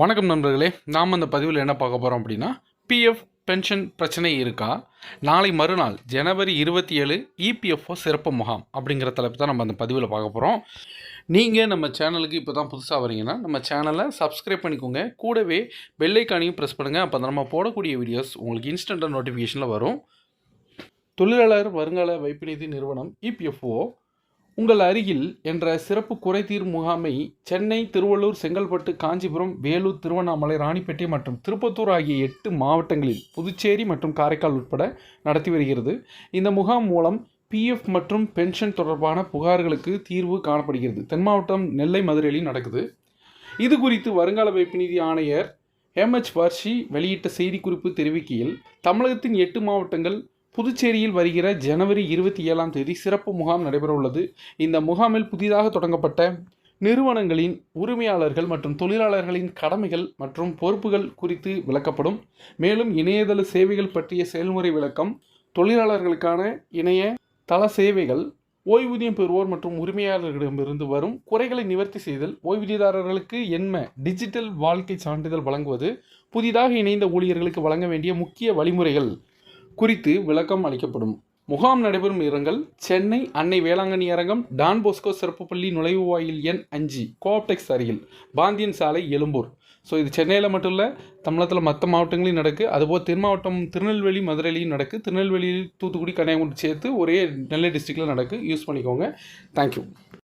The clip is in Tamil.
வணக்கம் நண்பர்களே நாம் அந்த பதிவில் என்ன பார்க்க போகிறோம் அப்படின்னா பிஎஃப் பென்ஷன் பிரச்சனை இருக்கா? நாளை மறுநாள் ஜனவரி இருபத்தி ஏழு இபிஎஃப்ஓ சிறப்பு முகாம் அப்படிங்கிற தலைப்பு தான் நம்ம அந்த பதிவில் பார்க்க போகிறோம் நீங்கள் நம்ம சேனலுக்கு இப்போ தான் புதுசாக வரீங்கன்னா நம்ம சேனலை சப்ஸ்கிரைப் பண்ணிக்கோங்க. கூடவே பெல்லைக்கானையும் ப்ரெஸ் பண்ணுங்கள் அப்போ நம்ம போடக்கூடிய வீடியோஸ் உங்களுக்கு இன்ஸ்டண்ட்டாக நோட்டிஃபிகேஷனில் வரும். தொழிலாளர் வருங்கால வைப்பு நிதி நிறுவனம் இபிஎஃப்ஓ உங்கள் அருகில் என்ற சிறப்பு குறைதீர் முகாமை சென்னை திருவள்ளூர் செங்கல்பட்டு காஞ்சிபுரம் வேலூர் திருவண்ணாமலை ராணிப்பேட்டை மற்றும் திருப்பத்தூர் ஆகிய எட்டு மாவட்டங்களில் புதுச்சேரி மற்றும் காரைக்கால் உட்பட நடத்தி வருகிறது. இந்த முகாம் மூலம் பிஎஃப் மற்றும் பென்ஷன் தொடர்பான புகார்களுக்கு தீர்வு காணப்படுகிறது. தென் மாவட்டம் நெல்லை மதுரையிலும் நடக்குது. இது குறித்து வருங்கால வைப்பு நிதி ஆணையர் எம்எச் வர்ஷி வெளியிட்ட செய்திக்குறிப்பு தெரிவிக்கையில் தமிழகத்தின் எட்டு மாவட்டங்கள் புதுச்சேரியில் வருகிற ஜனவரி இருபத்தி ஏழாம் தேதி சிறப்பு முகாம் நடைபெறவுள்ளது. இந்த முகாமில் புதிதாக தொடங்கப்பட்ட நிறுவனங்களின் உரிமையாளர்கள் மற்றும் தொழிலாளர்களின் கடமைகள் மற்றும் பொறுப்புகள் குறித்து விளக்கப்படும். மேலும் இணையதள சேவைகள் பற்றிய செயல்முறை விளக்கம் தொழிலாளர்களுக்கான இணைய தள சேவைகள் ஓய்வூதியம் பெறுவோர் மற்றும் உரிமையாளர்களிடமிருந்து வரும் குறைகளை நிவர்த்தி செய்தல் ஓய்வூதியதாரர்களுக்கு என்ன டிஜிட்டல் வாழ்க்கை சான்றிதழ் வழங்குவது புதிதாக இணைந்த ஊழியர்களுக்கு வழங்க வேண்டிய முக்கிய வழிமுறைகள் குறித்து விளக்கம் அளிக்கப்படும். முகாம் நடைபெறும் இடங்கள் சென்னை அன்னை வேளாங்கண்ணி அரங்கம் டான் போஸ்கோ சிறப்பு பள்ளி நுழைவுவாயில் எண் அஞ்சு கோஆப்டெக்ஸ் அருகில் பாந்தியன் சாலை எழும்பூர். ஸோ இது சென்னையில் மட்டும் இல்லை தமிழகத்தில் மற்ற மாவட்டங்களையும் நடக்கு. அதுபோல் தென் மாவட்டம் திருநெல்வேலி மதுரையிலையும் நடக்கு. திருநெல்வேலி தூத்துக்குடி கன்னியாகுமரி சேர்த்து ஒரே நெல்லை டிஸ்ட்ரிக்டில் நடக்கு. யூஸ் பண்ணிக்கோங்க. தேங்க்யூ